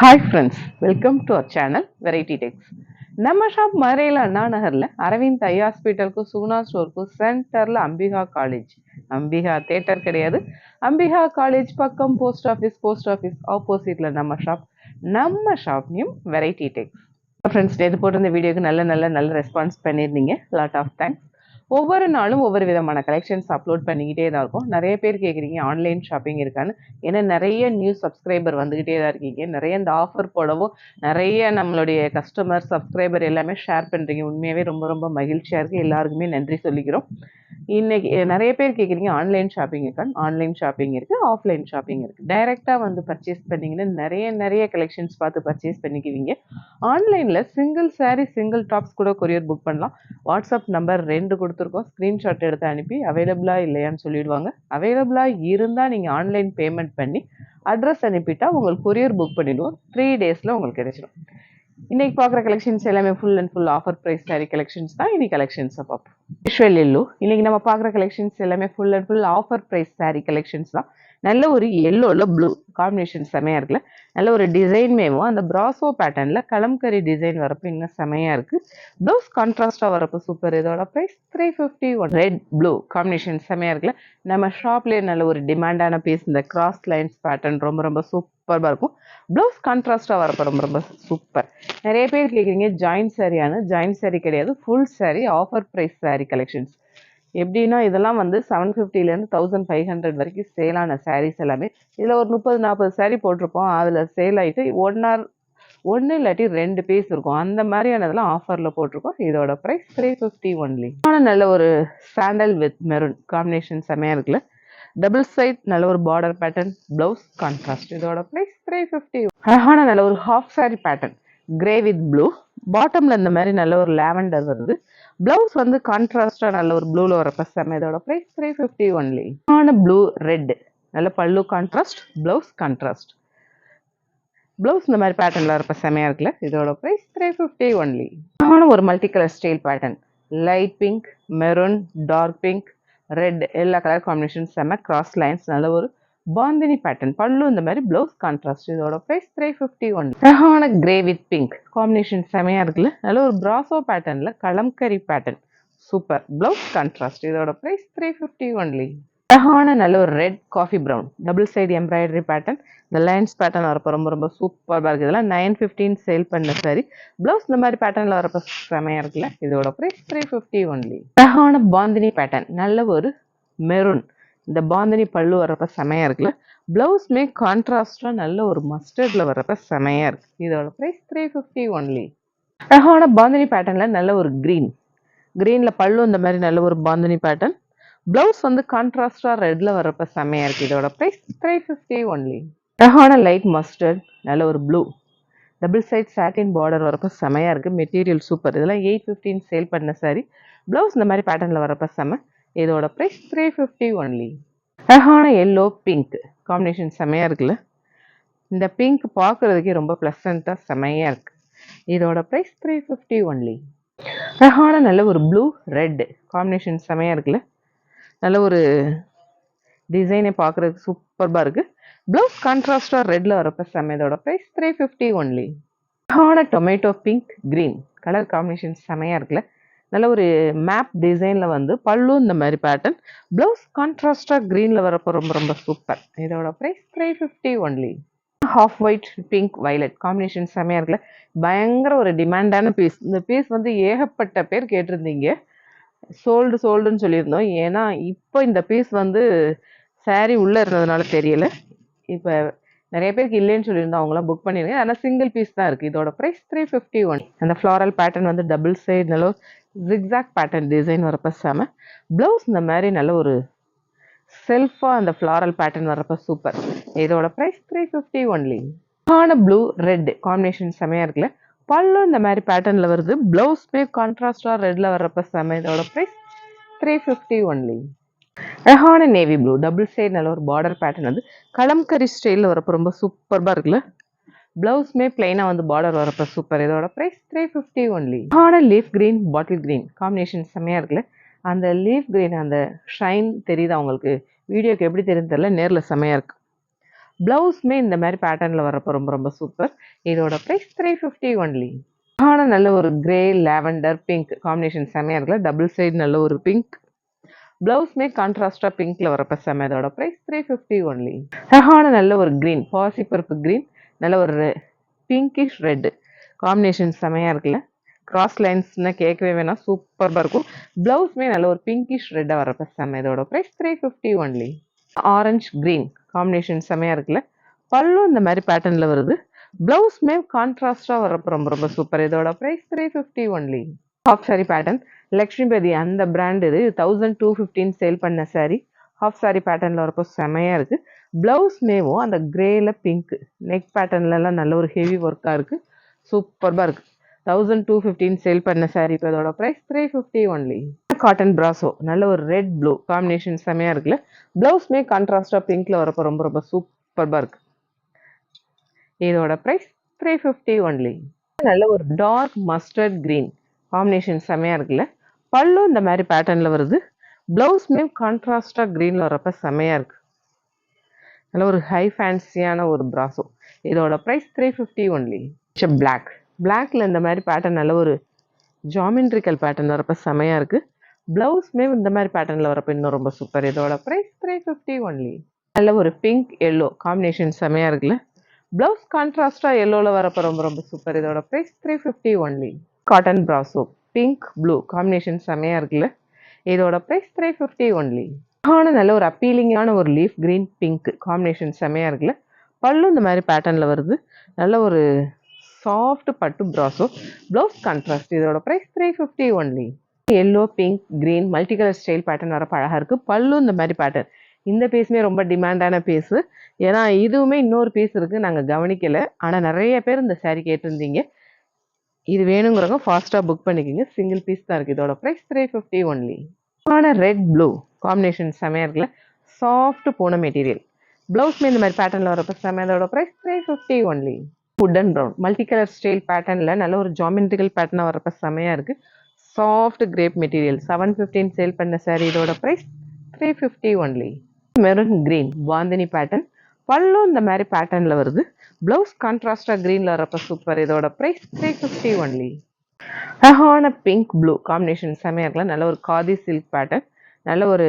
Hi friends welcome to our channel Variety Tex நம்ம shop மதுரையில் அண்ணா நகரில் அரவிந்த் ஐ ஹாஸ்பிட்டலுக்கும் சுகுணா ஸ்டோருக்கும் சென்டரில் அம்பிகா காலேஜ் அம்பிகா தேட்டர் கிடையாது. அம்பிகா காலேஜ் பக்கம் போஸ்ட் ஆஃபீஸ் போஸ்ட் ஆஃபீஸ் ஆப்போசிட்டில் நம்ம ஷாப் நம்ம shop name Variety Tex friends நேற்று போட்டிருந்த வீடியோக்கு நல்ல நல்ல நல்ல ரெஸ்பான்ஸ் பண்ணியிருந்தீங்க. லாட் ஆஃப் தேங்க்ஸ் ஒவ்வொரு நாளும் ஒவ்வொரு விதமான கலெக்ஷன்ஸ் அப்லோட் பண்ணிக்கிட்டே தான் இருக்கும். நிறைய பேர் கேட்குறீங்க ஆன்லைன் ஷாப்பிங் இருக்கான்னு. ஏன்னா நிறைய நியூ சப்ஸ்கிரைபர் வந்துக்கிட்டே தான் இருக்கீங்க. நிறைய இந்த ஆஃபர் போடவும் நிறைய நம்மளுடைய கஸ்டமர் சப்ஸ்கிரைபர் எல்லாமே ஷேர் பண்ணுறீங்க உண்மையாகவே ரொம்ப ரொம்ப மகிழ்ச்சியாக இருக்குது எல்லாருக்குமே நன்றி சொல்லிக்கிறோம். இன்னைக்கு நிறைய பேர் கேட்குறீங்க ஆன்லைன் ஷாப்பிங் இருக்கான்னு. ஆன்லைன் ஷாப்பிங் இருக்குது ஆஃப்லைன் ஷாப்பிங் இருக்குது டைரெக்டாக வந்து பர்ச்சேஸ் பண்ணிங்கன்னா நிறைய நிறைய கலெக்ஷன்ஸ் பார்த்து பர்ச்சேஸ் பண்ணிக்குவீங்க. ஆன்லைனில் சிங்கிள் சாரீ சிங்கிள் டாப்ஸ் கூட கொரியர் புக் பண்ணலாம். வாட்ஸ்அப் நம்பர் ரெண்டு கொடுத்துருக்கோம். ஸ்க்ரீன்ஷாட் எடுத்து அனுப்பி அவைலபிளாக இல்லையான்னு சொல்லிடுவாங்க. அவைலபிளாக இருந்தால் நீங்கள் ஆன்லைன் பேமெண்ட் பண்ணி அட்ரஸ் அனுப்பிட்டா உங்களுக்கு கொரியர் புக் பண்ணிவிடுவோம் த்ரீ டேஸில் உங்களுக்கு கிடைச்சிடும். இன்னைக்கு பார்க்குற கலெக்ஷன்ஸ் எல்லாமே full and full offer price sari collections தான். இனி கலெக்ஷன்ஸை பார்ப்போம். விஷுவல் இல்லு இன்னைக்கு நம்ம பார்க்குற கலெக்ஷன்ஸ் எல்லாமே full and full offer price sari collections தான். நல்ல ஒரு எல்லோவில் ப்ளூ காம்பினேஷன் செமையாக இருக்குல்ல. நல்ல ஒரு டிசைன் மேவும். அந்த ப்ராசோ பேட்டர்னில் கலம்கரி டிசைன் வரப்போ இன்னும் செமையாக இருக்குது ப்ளவுஸ் கான்ட்ராஸ்டாக வரப்போ சூப்பர் இதோட price three fifty one red blue combination செமையாக இருக்குல்ல. நம்ம ஷாப்லேயே நல்ல ஒரு டிமாண்டான பீஸ் இந்த கிராஸ் லைன்ஸ் பேட்டர்ன் ரொம்ப ரொம்ப சூப்பராக இருக்கும். ப்ளவுஸ் கான்ட்ராஸ்டாக வரப்போ ரொம்ப ரொம்ப சூப்பர் நிறைய பேர் கேட்குறீங்க ஜாயின்ட் சாரியான ஜாயின்ட் சாரி கிடையாது. Full sari offer price sari collections எப்படின்னா இதெல்லாம் வந்து செவன் ஃபிஃப்டிலேருந்து தௌசண்ட் ஃபைவ் ஹண்ட்ரட் வரைக்கும் சேலான சாரீஸ் எல்லாமே. இதில் ஒரு முப்பது நாற்பது சாரீ போட்டிருப்போம் அதில் சேல் ஆகிட்டு ஒன் ஆர் ஒன்று இல்லாட்டி ரெண்டு பீஸ் இருக்கும். அந்த மாதிரியானதெல்லாம் ஆஃபரில் போட்டிருக்கோம். இதோட ப்ரைஸ் த்ரீ ஃபிஃப்டி ஒன்லி ஆனால் நல்ல ஒரு சாண்டல் வித் மெரூன் காம்பினேஷன் செமையாக இருக்குல்ல. டபுள் சைட் நல்ல ஒரு பார்டர் பேட்டர்ன் ப்ளவுஸ் கான்ட்ராஸ்ட் இதோட ப்ரைஸ் த்ரீ ஃபிஃப்டி அழகான நல்ல ஒரு half sari pattern grey with blue பாட்டமில் இந்த மாதிரி நல்ல ஒரு லேவண்டர் வருது. ப்ளவுஸ் வந்து கான்ட்ராஸ்டாக நல்ல ஒரு ப்ளூவில் வரப்போ செம்ம இதோட ப்ரைஸ் த்ரீ ஃபிஃப்டி ஒன்லி ஆன ப்ளூ ரெட் நல்ல பல்லு கான்ட்ராஸ்ட் ப்ளவுஸ் கான்ட்ராஸ்ட் ப்ளவுஸ் இந்த மாதிரி பேட்டர்னில் வரப்ப செமையாக இருக்குல்ல? இதோட ப்ரைஸ் த்ரீ ஃபிஃப்டி ஒன்லி ஆன ஒரு multi colour style pattern light pink maroon dark pink red எல்லா கலர் காம்பினேஷன் செம்ம கிராஸ் லைன்ஸ் நல்ல ஒரு பாந்தினி பேட்டர்ன் பல்லு இந்த மாதிரி ப்ளவுஸ் கான்ட்ராஸ்ட் இதோட ப்ரைஸ் த்ரீ ஃபிஃப்டி ஒன் அழகான கிரே வித் பிங்க் காம்பினேஷன் செமையாக இருக்குல்ல? நல்ல ஒரு பிராசோ பேட்டர்னில் Kalamkari pattern super blouse contrast இதோட ப்ரைஸ் த்ரீ ஃபிஃப்டி ஒன்லி அழகான நல்ல ஒரு red coffee brown double side embroidery pattern இந்த லைன்ஸ் பேட்டர்ன் வரப்போ ரொம்ப ரொம்ப சூப்பராக இருக்குது இதெல்லாம் நைன் ஃபிஃப்டின் சேல் பண்ண சரி ப்ளவுஸ் இந்த மாதிரி பேட்டர்னில் வரப்போ செமையாக இருக்குல்ல? இதோட ப்ரைஸ் த்ரீ ஃபிஃப்டி ஒன்லி அழகான பாந்தினி பேட்டர்ன் நல்ல ஒரு மெரூன் இந்த பாந்தினி பல்லு வர்றப்ப செமையாக இருக்குல்ல? ப்ளவுஸ்மே கான்ட்ராஸ்டாக நல்ல ஒரு மஸ்டர்டில் வர்றப்ப செமையாக இருக்குது இதோட ப்ரைஸ் த்ரீ ஃபிஃப்டி ஒன்லி அழகான பாந்தினி பேட்டர்னில் நல்ல ஒரு க்ரீன் க்ரீனில் பல்லு இந்த மாதிரி நல்ல ஒரு பாந்தனி பேட்டர்ன் ப்ளவுஸ் வந்து கான்ட்ராஸ்டாக ரெட்டில் வர்றப்ப செமையாக இருக்குது இதோட ப்ரைஸ் த்ரீ ஃபிஃப்டி ஒன்லி அழகான லைட் மஸ்டர்ட் நல்ல ஒரு blue double side satin border வரப்போ செமையாக இருக்குது மெட்டீரியல் சூப்பர் இதெல்லாம் எயிட் ஃபிஃப்டின் சேல் பண்ண சாரி ப்ளவுஸ் இந்த மாதிரி பேட்டர்னில் வரப்போ செம. இதோட ப்ரைஸ் த்ரீ ஃபிஃப்டி ஒன்லி அழகான எல்லோ பிங்க் காம்பினேஷன் செமையாக இருக்குல்ல? இந்த பிங்க் பார்க்குறதுக்கே ரொம்ப ப்ளசண்ட்டாக செமையாக இருக்குது இதோட ப்ரைஸ் த்ரீ ஃபிஃப்டி ஒன்லி அழகான நல்ல ஒரு ப்ளூ ரெட் காம்பினேஷன் செமையாக இருக்குல்ல? நல்ல ஒரு டிசைனை பார்க்குறதுக்கு சூப்பர்பாக இருக்குது ப்ளவுஸ் கான்ட்ராஸ்டாக ரெட்டில் வரப்போ செம்ம இதோட ப்ரைஸ் த்ரீ ஃபிஃப்டி ஒன்லி அழகான tomato pink green colour combination செமையாக இருக்குல்ல? நல்ல ஒரு மேப் டிசைனில் வந்து பல்லு இந்த மாதிரி பேட்டர்ன் ப்ளவுஸ் கான்ட்ராஸ்டாக க்ரீனில் வரப்போ ரொம்ப ரொம்ப சூப்பர் இதோட price three fifty only half white pink violet combination செமையாக இருக்குல்ல. பயங்கர ஒரு டிமாண்டான பீஸ் இந்த பீஸ் வந்து ஏகப்பட்ட பேர் கேட்டிருந்தீங்க. சோல்டு சோல்டுன்னு சொல்லியிருந்தோம். ஏன்னா இப்போ இந்த பீஸ் வந்து சாரீ உள்ளே இருந்ததுனால தெரியல. இப்போ நிறைய பேருக்கு இல்லைன்னு சொல்லியிருந்தோம். அவங்களாம் புக் பண்ணியிருக்கேன் ஆனால் சிங்கிள் பீஸ் தான் இருக்குது இதோட ப்ரைஸ் த்ரீ ஃபிஃப்டி ஒன் அந்த ஃப்ளாரல் பேட்டர்ன் வந்து டபுள் சைடு நல்ல ஜிக்ஸாக் பேட்டர்ன் டிசைன் வரப்போ செம. ப்ளவுஸ் இந்த மாதிரி நல்ல ஒரு செல்ஃபாக அந்த ஃப்ளாரல் பேட்டர்ன் வரப்போ சூப்பர் இதோட ப்ரைஸ் த்ரீ ஃபிஃப்டி ஒன்லி ஆன ப்ளூ ரெட் காம்பினேஷன் செமையாக இருக்குல்ல. பல்லும் இந்த மாதிரி பேட்டர்னில் வருது. ப்ளவுஸ்மே கான்ட்ராஸ்டாக ரெட்டில் வர்றப்ப செம. இதோட ப்ரைஸ் த்ரீ ஃபிஃப்டி ஒன்லி அழகான நேவி ப்ளூ டபுள் சைடு நல்ல ஒரு பார்டர் பேட்டர்ன் வந்து கலம்கரி ஸ்டைலில் வரப்போ ரொம்ப சூப்பராக இருக்குல்ல. ப்ளவுஸ்மே பிளைனாக வந்து பார்டர் வரப்போ சூப்பர் இதோட ப்ரைஸ் த்ரீ ஃபிஃப்டி ஒன்லி ஆன leaf green bottle green combination செம்மையாக இருக்குல்ல? அந்த லீஃப் க்ரீன் அந்த ஷைன் தெரியுது அவங்களுக்கு வீடியோக்கு எப்படி தெரியுது தெரியல நேரில் செம்மையாக இருக்குது ப்ளவுஸுமே இந்த மாதிரி பேட்டர்னில் வரப்போ ரொம்ப ரொம்ப சூப்பர் இதோட ப்ரைஸ் த்ரீ ஃபிஃப்டி ஒன்லி ஆனால் நல்ல ஒரு கிரே லாவெண்டர் பிங்க் காம்பினேஷன் செம்மையாக இருக்குல்ல? டபுள் சைடு நல்ல ஒரு பிங்க் ப்ளவுஸ்மே கான்ட்ராஸ்டாக பிங்க்கில் வரப்போ செம்ம. இதோட ப்ரைஸ் த்ரீ ஃபிஃப்டி ஒன்லி அழகான நல்ல ஒரு க்ரீன் பாசி பருப்பு க்ரீன் நல்ல ஒரு பிங்கிஷ் ரெட்டு காம்பினேஷன் செமையாக இருக்குல்ல? கிராஸ் லைன்ஸ்னால் கேட்கவே வேணாம். சூப்பராக இருக்கும். ப்ளவுஸ்மே நல்ல ஒரு பிங்கிஷ் ரெட்டாக வரப்போ செம்ம இதோட price three fifty only orange green combination செமையாக இருக்குல்ல? பல்லும் இந்த மாதிரி பேட்டர்னில் வருது. ப்ளவுஸ்மே கான்ட்ராஸ்டாக வரப்போ ரொம்ப ரொம்ப சூப்பர் இதோட price three fifty only half sari pattern Lakshmipathi அந்த பிராண்ட் இது. தௌசண்ட் டூ ஃபிஃப்டின் சேல் பண்ண சாரி ஹாஃப் சாரி பேட்டர்னில் வரப்போ செமையாக இருக்குது ப்ளவுஸ்மேவும் அந்த க்ரேயில் பிங்க் நெக் பேட்டர்ன்லலாம் நல்ல ஒரு ஹெவி ஒர்க்காக இருக்குது சூப்பர்பாக இருக்குது தௌசண்ட் டூ ஃபிஃப்டின் சேல் பண்ண சாரீ இப்போ இதோட price three fifty only cotton brasso நல்ல ஒரு ரெட் ப்ளூ காம்பினேஷன் செமையாக இருக்குல்ல. ப்ளவுஸ்மே கான்ட்ராஸ்டாக பிங்க்கில் வரப்போ ரொம்ப ரொம்ப சூப்பர்பாக இருக்குது இதோட ப்ரைஸ் த்ரீ ஃபிஃப்டி ஒன்லி நல்ல ஒரு டார்க் மஸ்டர்ட் க்ரீன் காம்பினேஷன் செமையாக இருக்குல்ல. பல்லு இந்த மாதிரி பேட்டர்னில் வருது. ப்ளவுஸ்மே கான்ட்ராஸ்டாக க்ரீனில் வரப்போ செமையாக இருக்குது நல்ல ஒரு ஹை ஃபேன்சியான ஒரு ப்ராசோ இதோட price three fifty only black பிளாக்ல இந்த மாதிரி பேட்டர்ன் நல்ல ஒரு ஜாமெண்ட்ரிக்கல் பேட்டர்ன் வரப்போ செமையாக இருக்குது ப்ளவுஸ்மே இந்த மாதிரி பேட்டர்னில் வரப்போ இன்னும் ரொம்ப சூப்பர் இதோட ப்ரைஸ் த்ரீ ஃபிஃப்டி ஒன்லி நல்ல ஒரு பிங்க் எல்லோ காம்பினேஷன் செமையாக இருக்குல்ல. ப்ளவுஸ் கான்ட்ராஸ்டாக எல்லோவில் வரப்போ ரொம்ப ரொம்ப சூப்பர் இதோட price three fifty only cotton brasso pink blue combination செமையாக இருக்குல்ல. இதோட ப்ரைஸ் த்ரீ ஃபிஃப்டி ஒன்லி ஆனால் நல்ல ஒரு அப்பீலிங்கான ஒரு லீஃப் க்ரீன் பிங்க் காம்பினேஷன் செமையாக இருக்குல்ல? பல்லும் இந்த மாதிரி பேட்டர்னில் வருது. நல்ல ஒரு சாஃப்ட் பட்டு ப்ராஸோ ப்ளவுஸ் கான்ட்ராஸ்ட் இதோட price three fifty only yellow pink green multi colour style pattern வர அழகாக இருக்குது பல்லும் இந்த மாதிரி பேட்டர்ன் இந்த பீஸுமே ரொம்ப டிமாண்டான பீஸு ஏன்னா இதுவுமே இன்னொரு பீஸ் இருக்குது நாங்கள் கவனிக்கலை. ஆனால் நிறைய பேர் இந்த சாரீ கேட்டிருந்தீங்க. இது வேணுங்கிறவங்க ஃபாஸ்ட்டாக புக் பண்ணிக்கோங்க. சிங்கிள் பீஸ் தான் இருக்குது இதோட ப்ரைஸ் த்ரீ ஃபிஃப்டி ஒன்லி ஆனால் ரெட் ப்ளூ காம்பினேஷன் செமையாக இருக்குல்ல. சாஃப்ட் போன மெட்டீரியல் ப்ளவுஸ்மே இந்த மாதிரி பேட்டர்னில் வரப்போ செம இதோட price three fifty only food and brown multi colour style பேட்டர்னில் நல்ல ஒரு ஜாமெண்ட்ரிக்கல் பேட்டர்னாக வரப்போ செமையாக இருக்குது soft crepe material seven fifteen sale பண்ண சாரி இதோட price three fifty only maroon green bandhani pattern பல்லும் இந்த மாதிரி பேட்டர்னில் வருது. ப்ளவுஸ் கான்ட்ராஸ்டாக க்ரீனில் வரப்போ சூப்பர் இதோட ப்ரைஸ் த்ரீ ஃபிஃப்டி ஒன்லி அழகான பிங்க் ப்ளூ காம்பினேஷன் செமையாக இருக்கலாம் நல்ல ஒரு காதி சில்க் பேட்டர்ன் நல்ல ஒரு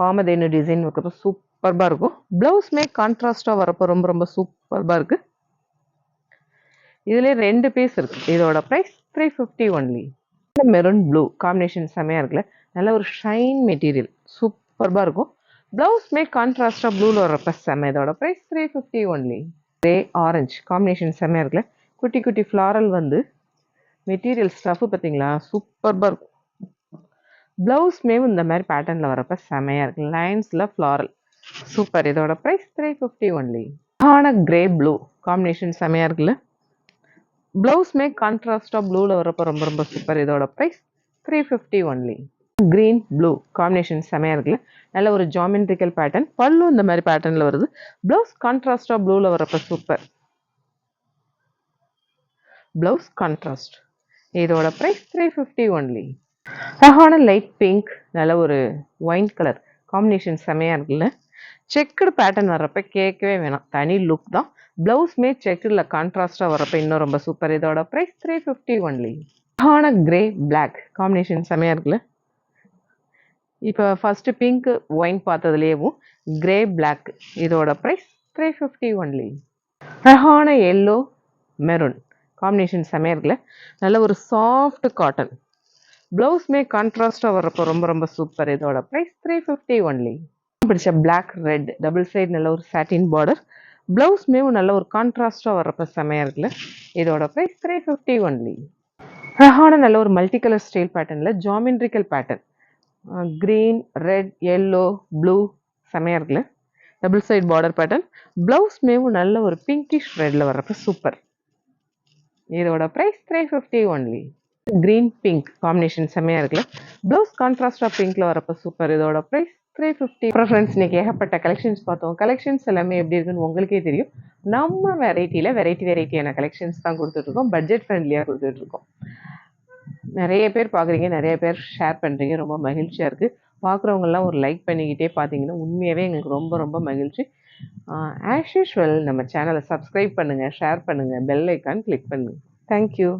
காமதேனு டிசைன் வரப்போ சூப்பர்பாக இருக்கும். ப்ளவுஸ்மே கான்ட்ராஸ்டாக வரப்போ ரொம்ப ரொம்ப சூப்பர்பாக இருக்குது இதுலேயே ரெண்டு பீஸ் இருக்குது இதோட price three fifty only maroon blue combination செமையாக இருக்குல்ல? நல்ல ஒரு ஷைன் மெட்டீரியல் சூப்பர்பாக இருக்கும். ப்ளவுஸ்மே கான்ட்ராஸ்டாக ப்ளூவில் வரப்போ செம்ம. இதோட price three fifty only grey orange combination செம்மையாக இருக்குல்ல? குட்டி குட்டி ஃப்ளாரல் வந்து மெட்டீரியல் ஸ்டஃப்பு பார்த்தீங்களா? சூப்பர்பாக இருக்கும். ப்ளவுஸ்மே இந்த மாதிரி பேட்டர்னில் வரப்போ செமையாக இருக்குது லைன்ஸில் ஃப்ளாரல் சூப்பர் இதோட ப்ரைஸ் த்ரீ ஃபிஃப்டி ஒன்லி ஆன கிரே ப்ளூ காம்பினேஷன் செமையாக இருக்குல்ல? ப்ளவுஸ்மே கான்ட்ராஸ்டாக ப்ளூவில் வரப்போ ரொம்ப ரொம்ப சூப்பர் இதோட price three fifty only green blue combination செமையாக இருக்குல்ல? நல்ல ஒரு ஜாமெண்ட்ரிக்கல் பேட்டர்ன் பல்லும் இந்த மாதிரி பேட்டர்னில் வருது. ப்ளவுஸ் கான்ட்ராஸ்டாக ப்ளூவில் வரப்போ சூப்பர் ப்ளவுஸ் கான்ட்ராஸ்ட் இதோட ப்ரைஸ் த்ரீ ஃபிஃப்டி ஒன்லி அழகான லைட் பிங்க் நல்ல ஒரு ஒயின் கலர் காம்பினேஷன் செமையாக இருக்குல்ல? செக்குடு பேட்டர்ன் வர்றப்ப கேட்கவே வேணாம். தனி லுக் தான். ப்ளவுஸ்மே செக்குடில் கான்ட்ராஸ்டாக வரப்போ இன்னும் ரொம்ப சூப்பர் இதோட ப்ரைஸ் த்ரீ ஃபிஃப்டி ஒன்லி அழகான கிரே பிளாக் காம்பினேஷன் செமையாக இருக்குல்ல? இப்போ ஃபஸ்ட்டு பிங்க் ஒயின் பார்த்ததுலேயும் கிரே பிளாக் இதோட ப்ரைஸ் த்ரீ ஃபிஃப்டி ஒன்லி அழகான எல்லோ மெரூன் காம்பினேஷன் செமையாக இருக்குல்ல? நல்ல ஒரு சாஃப்ட் காட்டன் ப்ளவுஸ்மே கான்ட்ராஸ்டாக வர்றப்போ ரொம்ப ரொம்ப சூப்பர். இதோட ப்ரைஸ் த்ரீ ஃபிஃப்டி ஒன்லி பிடிச்ச பிளாக் ரெட் டபுள் சைடு நல்ல ஒரு சாட்டின் பார்டர் ப்ளவுஸ்மேவும் நல்ல ஒரு கான்ட்ராஸ்டாக வர்றப்போ செமையாக இருக்குல்ல? இதோட ப்ரைஸ் த்ரீ ஃபிஃப்டி ஒன்லி அழகான நல்ல ஒரு மல்டி கலர் ஸ்டைல் பேட்டர்னில் geometrical pattern green red yellow blue செமையாக இருக்குல்ல? Double side border pattern blouse மேவும் நல்ல ஒரு பிங்கிஷ் ரெட்டில் வர்றப்ப சூப்பர். இதோட price three fifty only green pink combination செம்மையாக இருக்குல்ல? ப்ளவுஸ் கான்ட்ராஸ்டாக பிங்க்கில் வரப்போ சூப்பர் இதோட ப்ரைஸ் த்ரீ ஃபிஃப்டி ஃப்ரெண்ட்ஸ் இன்றைக்கி ஏகப்பட்ட கலெக்ஷன்ஸ் பார்த்தோம். கலெக்ஷன்ஸ் எல்லாமே எப்படி இருக்குன்னு உங்களுக்கே தெரியும். நம்ம வெரைட்டியில் வெரைட்டி வெரைட்டியான கலெக்ஷன்ஸ் தான் கொடுத்துட்ருக்கோம் பட்ஜெட் ஃப்ரெண்ட்லியாக கொடுத்துட்ருக்கோம் நிறைய பேர் பார்க்குறீங்க நிறைய பேர் ஷேர் பண்ணுறீங்க ரொம்ப மகிழ்ச்சியாக இருக்குது பார்க்குறவங்கெல்லாம் ஒரு லைக் பண்ணிக்கிட்டே பார்த்தீங்கன்னா உண்மையாகவே எங்களுக்கு ரொம்ப ரொம்ப மகிழ்ச்சி. ஆஸ் யூஷுவல் நம்ம சேனலை சப்ஸ்கிரைப் பண்ணுங்கள் ஷேர் பண்ணுங்கள் பெல் ஐக்கான் கிளிக் பண்ணுங்கள் தேங்க்யூ